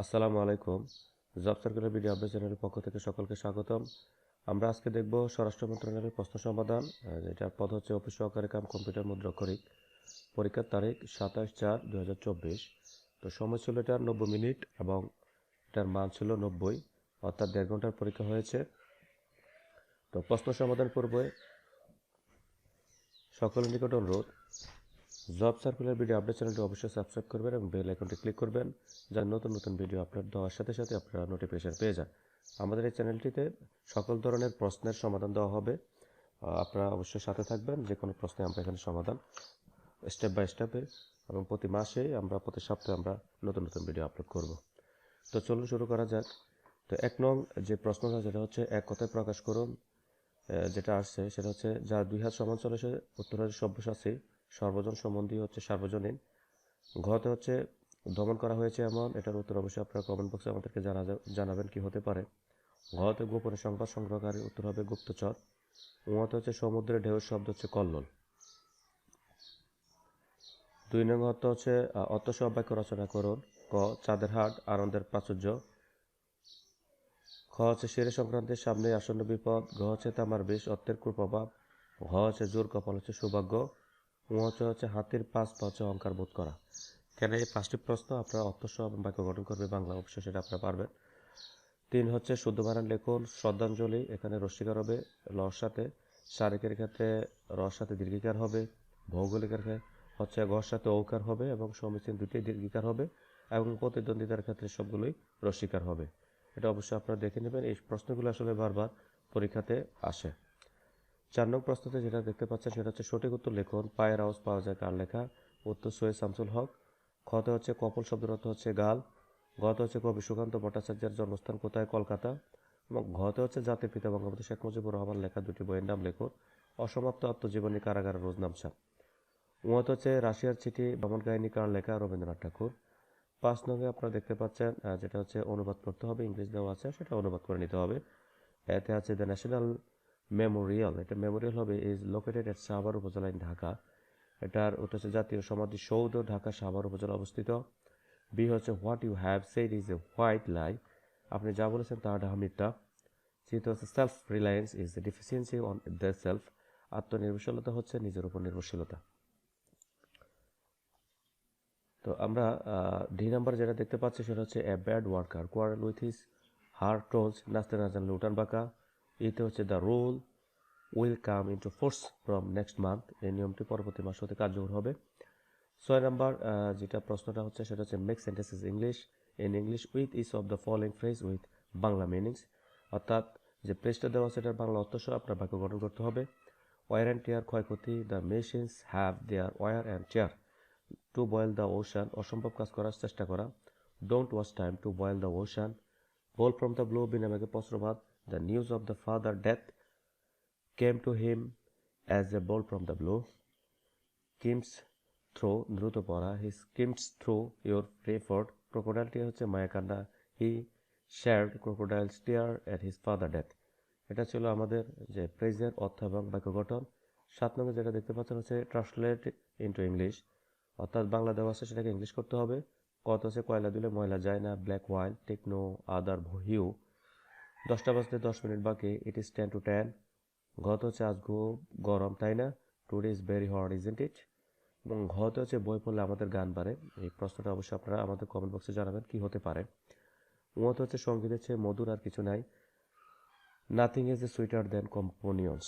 আসসালামু আলাইকুম। Job circular video update চ্যানেলের পক্ষ থেকে সকলকে স্বাগতম। আমরা আজকে দেখব স্বরাষ্ট্র মন্ত্রণালয়ের প্রশ্ন সমাধান যেটার পদ হচ্ছে অফিস সহকারী কাম কম্পিউটার মুদ্রাক্ষরিক। পরীক্ষার তারিখ সাতাশ চার দু তো সময় ছিল এটার নব্বই মিনিট এবং এটার মান ছিল নব্বই, অর্থাৎ দেড় ঘণ্টার পরীক্ষা হয়েছে। তো প্রশ্ন সমাধান পূর্বে সকলের নিকট অনুরোধ জব সার্কুলার ভিডিও আপডেট চ্যানেলটি অবশ্যই সাবস্ক্রাইব করবেন এবং বেল আইকনটি ক্লিক করবেন যাতে নতুন নতুন ভিডিও আপলোড দেওয়ার সাথে সাথে আপনারা নোটিফিকেশন পেয়ে যান। আমাদের এই চ্যানেলটিতে সকল ধরনের প্রশ্নের সমাধান দেওয়া হবে। আপনারা অবশ্যই সাথে থাকবেন। যে কোনো প্রশ্নে আমরা এখানে সমাধান স্টেপ বাই স্টেপে এবং প্রতি মাসে আমরা, প্রতি সপ্তাহে আমরা নতুন নতুন ভিডিও আপলোড করব। তো চলুন শুরু করা যাক। তো এক নং যে প্রশ্নটা যেটা হচ্ছে এক কথায় প্রকাশ করুন। যেটা আসছে, সেটা হচ্ছে যা দুই হাত সমান চলেছে উত্তরের সব্যসাচী। সর্বজন সম্বন্ধী হচ্ছে সার্বজনীন। ঘতে হচ্ছে দমন করা হয়েছে এমন এটার উত্তর অবশ্যই আপনারা কমেন্ট বক্সে আমাদেরকে জানা জানাবেন কি হতে পারে। ঘতে গোপনে সংবাদ সংগ্রহকারী উত্তর হবে গুপ্তচর। উমাতে হচ্ছে সমুদ্রের ঢেউয়ের শব্দ হচ্ছে কল্লোল। দুই নং অর্থ হচ্ছে আহ, অর্থ সহ বাক্য রচনা করুন। ক চাঁদের হাট আনন্দের প্রাচুর্য। খ হচ্ছে সেরে সংক্রান্তির সামনে আসন্ন বিপদ। ঘ হচ্ছে তামার বিষ অর্থের কুপ্রভাব ঘ হচ্ছে জোর কপাল হচ্ছে সৌভাগ্য। উ হচ্ছে হাতির পাঁচ পা হচ্ছে অহংকার বোধ করা। কেন এই পাঁচটি প্রশ্ন আপনারা অর্থ সহ এবং বাক্য গঠন করবে বাংলা অবশ্যই সেটা আপনারা পারবেন। তিন হচ্ছে শুদ্ধ বানান লিখুন, শ্রদ্ধাঞ্জলি, এখানে রস্বীকার হবে, লর সাথে শারিকের ক্ষেত্রে রস সাথে দীর্ঘিকার হবে, ভৌগোলিকের ক্ষেত্রে হচ্ছে ঘর সাথে ঔকার হবে এবং সমীচীন দুটি দীর্ঘিকার হবে এবং প্রতিদ্বন্দ্বিতার ক্ষেত্রে সবগুলোই রস্বীকার হবে। এটা অবশ্যই আপনারা দেখে নেবেন, এই প্রশ্নগুলো আসলে বারবার পরীক্ষাতে আসে। চার নং প্রশ্নতে যেটা দেখতে পাচ্ছেন সেটা হচ্ছে সঠিক উত্তর লিখুন। পায়ের আওয়াজ পাওয়া যায় কার লেখা? উত্তর সৈয়দ শামসুল হক। খতে হচ্ছে কপল, শব্দের অর্থ হচ্ছে গাল। গত হচ্ছে কবি সুকান্ত ভট্টাচার্যের জন্মস্থান কোথায়? কলকাতা। এবং ঘতে হচ্ছে জাতির পিতা বঙ্গবন্ধু শেখ মুজিবুর রহমান লেখা দুটি বইয়ের নাম লেখুন। অসমাপ্ত আত্মজীবনী কারাগার কারাগারের রোজনামসা উমত হচ্ছে রাশিয়ার চিঠি, ভ্রমণ কাহিনী কার লেখা? রবীন্দ্রনাথ ঠাকুর। পাঁচ নঙ্গে আপনারা দেখতে পাচ্ছেন যেটা হচ্ছে অনুবাদ করতে হবে ইংলিশ দেওয়া আছে, সেটা অনুবাদ করে নিতে হবে। এতে আছে দ্য ন্যাশনাল মেমোরিয়াল, এটা মেমোরিয়াল হবে is located at Savar upazila in Dhaka এটার ওটা হচ্ছে জাতীয় সমাধি সৌধ, ঢাকা সাভার উপজেলা অবস্থিত। বি হচ্ছে what you have said is a white lie আপনি যা বলেছেন তা ঢাকা মিথ্যা যেহেতু হচ্ছে self reliance is the deficiency on the self আত্মনির্ভরশীলতা হচ্ছে নিজের উপর নির্ভরশীলতা। তো আমরা ডি নাম্বার যেটা দেখতে পাচ্ছি সেটা হচ্ছে a bad worker quarrel with his her tools নাচতে না জানলে উঠান বাঁকা এতে হচ্ছে the rule will come into force from next month এই নিয়মটি পরবর্তী মাস হতে কার্যকর হবে। ছয় নাম্বার যেটা প্রশ্নটা হচ্ছে সেটা হচ্ছে make sentences English in English with ease of the following phrase with Bangla meanings অর্থাৎ যে প্রেসটা দেওয়া সেটার বাংলা অর্থ সহ আপনার বাক্য গঠন করতে হবে। ওয়ার অ্যান্ড টিয়ার ক্ষয়ক্ষতি। The machines have their wear and tear to boil the ocean অসম্ভব কাজ করার চেষ্টা করা। Don't waste time to boil the ocean bolt from the blue বিনামেকে প্রশ্নবাদ the news of the father death came to him as a bolt from the blue skims through দ্রুত পড়া he skims through your প্রেফোর্ড ক্রোকোডাইলটি হচ্ছে মায়াকান্না he shed crocodile stair at his father death এটা ছিল আমাদের যে প্রেজের অর্থ এবং বাক্য গঠন সাত নম্বর যেটা দেখতে পাচ্ছেন হচ্ছে ট্রান্সলেট ইন্টু ইংলিশ অর্থাৎ বাংলা দেওয়া আছে সেটাকে ইংলিশ করতে হবে। কত হচ্ছে কয়লা দিলে ময়লা যায় না black white take no other hue দশটা বাজতে দশ মিনিট বাকি it is ten to ten গত হচ্ছে আজ গরম, তাই না? Today is very hot isn't it এবং ঘতে হচ্ছে বই পড়লে আমাদের গান বাড়ে। এই প্রশ্নটা অবশ্যই আপনারা আমাদের কমেন্ট বক্সে জানাবেন, কি হতে পারে। উমত হচ্ছে সঙ্গীতের চেয়ে মধুর আর কিছু নাই। Nothing is a sweeter than companions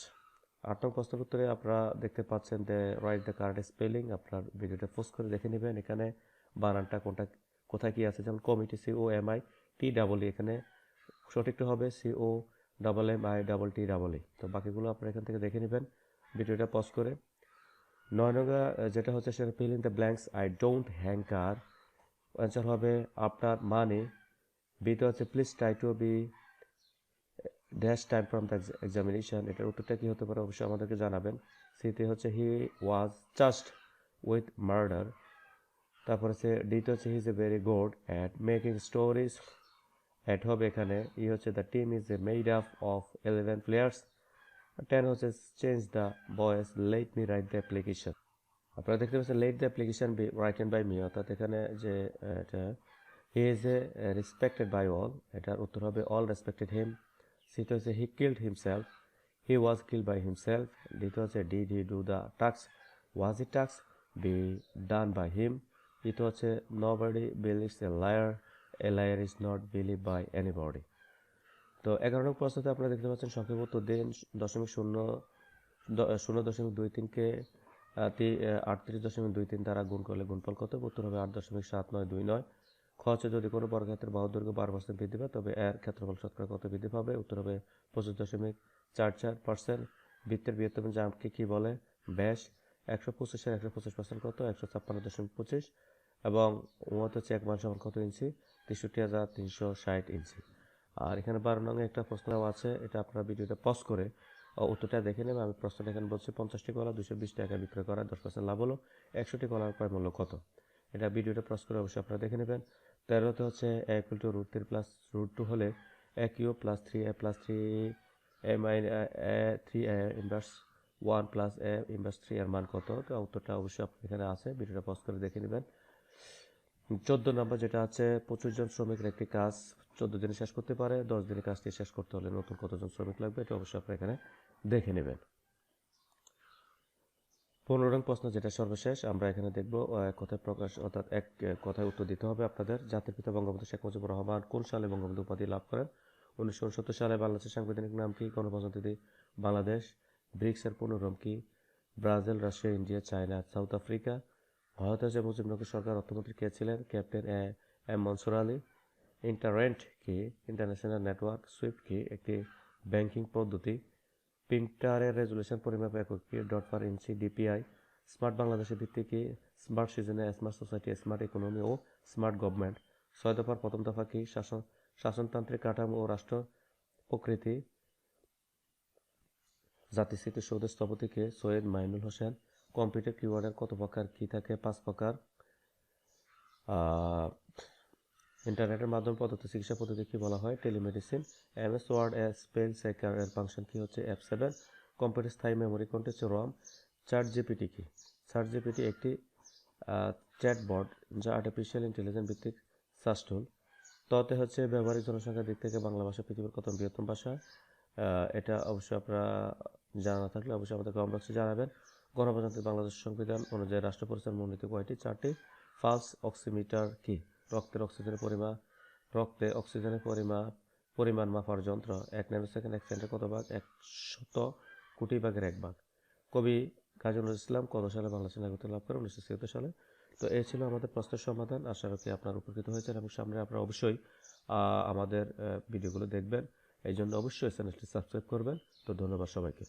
আট নং প্রশ্নের উত্তরে আপনারা দেখতে পাচ্ছেন যে রাইট দ্য কারেক্ট স্পেলিং আপনার ভিডিওটা পোস্ট করে দেখে নেবেন। এখানে বানানটা কোনটা, কোথায় কী আছে? যেমন committee C O M I T double E এখানে সঠিকটা হবে C O double M I double T double E তো বাকিগুলো আপনারা এখান থেকে দেখে নেবেন। ভিডিওটা পজ করে। নয় নঙ্গা যেটা হচ্ছে সেটা fill in the blanks I don't hanker answer হবে আপনার মানে বিতে হচ্ছে please try to be dash time from the examination এটার উত্তরটা কী হতে পারে অবশ্যই আমাদেরকে জানাবেন। সিতে হচ্ছে he was just with murder তারপর হচ্ছে ডিতে হচ্ছে he is a very good at making stories at হবে এখানে, ই হচ্ছে the team is a made up of eleven players ten হচ্ছে change the voice let me write the application আপনারা দেখতে পাচ্ছেন let the application be written by me অর্থাৎ এখানে যে এটা he is a respected by all এটার উত্তর হবে অল রেসপেক্টেড হিম সিটা হচ্ছে he killed himself he was killed by himself দ্বিতীয় হচ্ছে did he do the tasks was E tasks be done by him তৃতীয় হচ্ছে nobody believes a liar a liar is not believe by anybody তো এগারো নং প্রশ্নতে আপনারা দেখতে পাচ্ছেন সংক্ষেপ উত্তর দিন দশমিক শূন্য শূন্য দশমিক দুই তিনকে আটত্রিশ দশমিক দুই তিন দ্বারা গুণ করলে গুণফল কত? উত্তর হবে আট দশমিক সাত নয় দুই নয়। খ হচ্ছে যদি কোনো বর্গক্ষেত্রের বাহুর দৈর্ঘ্য বারো পার্সেন্ট বৃদ্ধি পায়, তবে এর ক্ষেত্রফল শতকরা কত বৃদ্ধি পাবে? উত্তর হবে পঁচিশ দশমিক চার চার পার্সেন্ট বৃত্তের বৃহত্তম জাম্পকে কি বলে? ব্যাস। একশো পঁচিশের একশো পঁচিশ পার্সেন্ট কত? একশো ছাপ্পান্ন দশমিক পঁচিশ। এবং উমত হচ্ছে এক মান সমান কত ইঞ্চি? তেষট্টি হাজার তিনশো ষাট ইঞ্চি। আর এখানে বারো নং একটা প্রশ্ন আছে, এটা আপনারা ভিডিওটা পজ করে উত্তরটা দেখে নেবেন। আমি প্রশ্নটা এখানে বলছি, পঞ্চাশটি কলা দুশো বিশ টাকা বিক্রয় করা, দশ পার্সেন্ট লাভ হলো। একশোটি কলার প্রায় মূল্য কত? এটা ভিডিওটা পজ করে অবশ্যই আপনারা দেখে নেবেন। তেরোতে হচ্ছে a equal to root three plus root two হলে a cube plus three a plus three a minus a three a inverse one plus a inverse three এর মান কত? তো উত্তরটা অবশ্যই এখানে আছে, ভিডিওটা পজ করে দেখে নেবেন। চোদ্দ নম্বর যেটা আছে পঁচিশ জন শ্রমিকের একটি কাজ চোদ্দ দিনে শেষ করতে পারে, দশ দিনে কাজটি শেষ করতে হলে নতুন কতজন শ্রমিক লাগবে এটা অবশ্যই আপনারা এখানে দেখে নেবেন। পনেরো রং প্রশ্ন যেটা সর্বশেষ, আমরা এখানে দেখব কথায় প্রকাশ, অর্থাৎ এক কথায় উত্তর দিতে হবে আপনাদের। জাতির পিতা বঙ্গবন্ধু শেখ মুজিবুর রহমান কোন সালে বঙ্গবন্ধু উপাধি লাভ করেন? উনিশশো উনসত্তর সালে বাংলাদেশের সাংবিধানিক নাম কি? গণপ্রজাতন্ত্রী বাংলাদেশ। ব্রিক্সের পুনর্নাম কি? Brazil, Russia, India, China, South Africa. ভারতের যে মুজিবনগর সরকার অর্থমন্ত্রী কে ছিলেন? Captain, A, M Mansur Ali. Internet কি ইন্টারন্যাশনাল নেটওয়ার্ক সুইফট কি, একটি ব্যাংকিং পদ্ধতি। প্রিন্টারের রেজুলেশন পরিমাপ একক dot per inch DPI smart বাংলাদেশের ভিত্তি কি স্মার্ট সিজনে স্মার্ট সোসাইটি স্মার্ট ইকোনমি ও স্মার্ট গভর্নমেন্ট ছয় দফার প্রথম দফা কি, শাসন, শাসনতান্ত্রিক কাঠামো ও রাষ্ট্র প্রকৃতি। জাতি স্মৃতিসৌধের স্থপতি কে, সৈয়দ মাইনুল হোসেন। কম্পিউটার কিওয়ার্ডের কত প্রকার কি থাকে? পাঁচ প্রকার। ইন্টারনেটের মাধ্যমে পদ্ধতি চিকিৎসা পদ্ধতি কি বলা হয়? Telemedicine M S Word a spell checker এর ফাংশন কি হচ্ছে? F seven. কম্পিউটার স্থায়ী মেমোরি কোনটি? হচ্ছে রম। চার্ট জিপিটি কি? চার্ট জিপিটি একটি চ্যাটবট যা আর্টিফিশিয়াল ইন্টেলিজেন্স ভিত্তিক সার্চ টুল ততে হচ্ছে ব্যবহারিক জনসংখ্যার দিক থেকে বাংলা ভাষা পৃথিবীর কত বৃহত্তম ভাষা? এটা অবশ্যই আপনারা জানা থাকলে অবশ্যই আমাদের কমেন্ট বক্সে জানাবেন। গণপ্রজাতন্ত্রী বাংলাদেশ সংবিধান অনুযায়ী রাষ্ট্র পরিচালনা মনোনীত কয়টি? চারটি। ফালস অক্সিমিটার কি? রক্তের অক্সিজেনের পরিমাণ রক্তে অক্সিজেনের পরিমাণ পরিমাণ মাপার যন্ত্র। এক ন্যানো সেকেন্ড এক সেকেন্ডের কত ভাগ? এক শত কোটি ভাগের এক ভাগ। কবি কাজী নজরুল ইসলাম কত সালে বাংলাদেশের নাগরিকত্ব লাভ করে উনিশশো ছিয়াত্তর সালে। তো এই ছিল আমাদের প্রশ্নের সমাধান। আশা রাখি আপনার উপকৃত হয়েছেন এবং সামনে আপনারা অবশ্যই আমাদের ভিডিওগুলো দেখবেন। এই জন্য অবশ্যই চ্যানেলটি সাবস্ক্রাইব করবেন। তো ধন্যবাদ সবাইকে।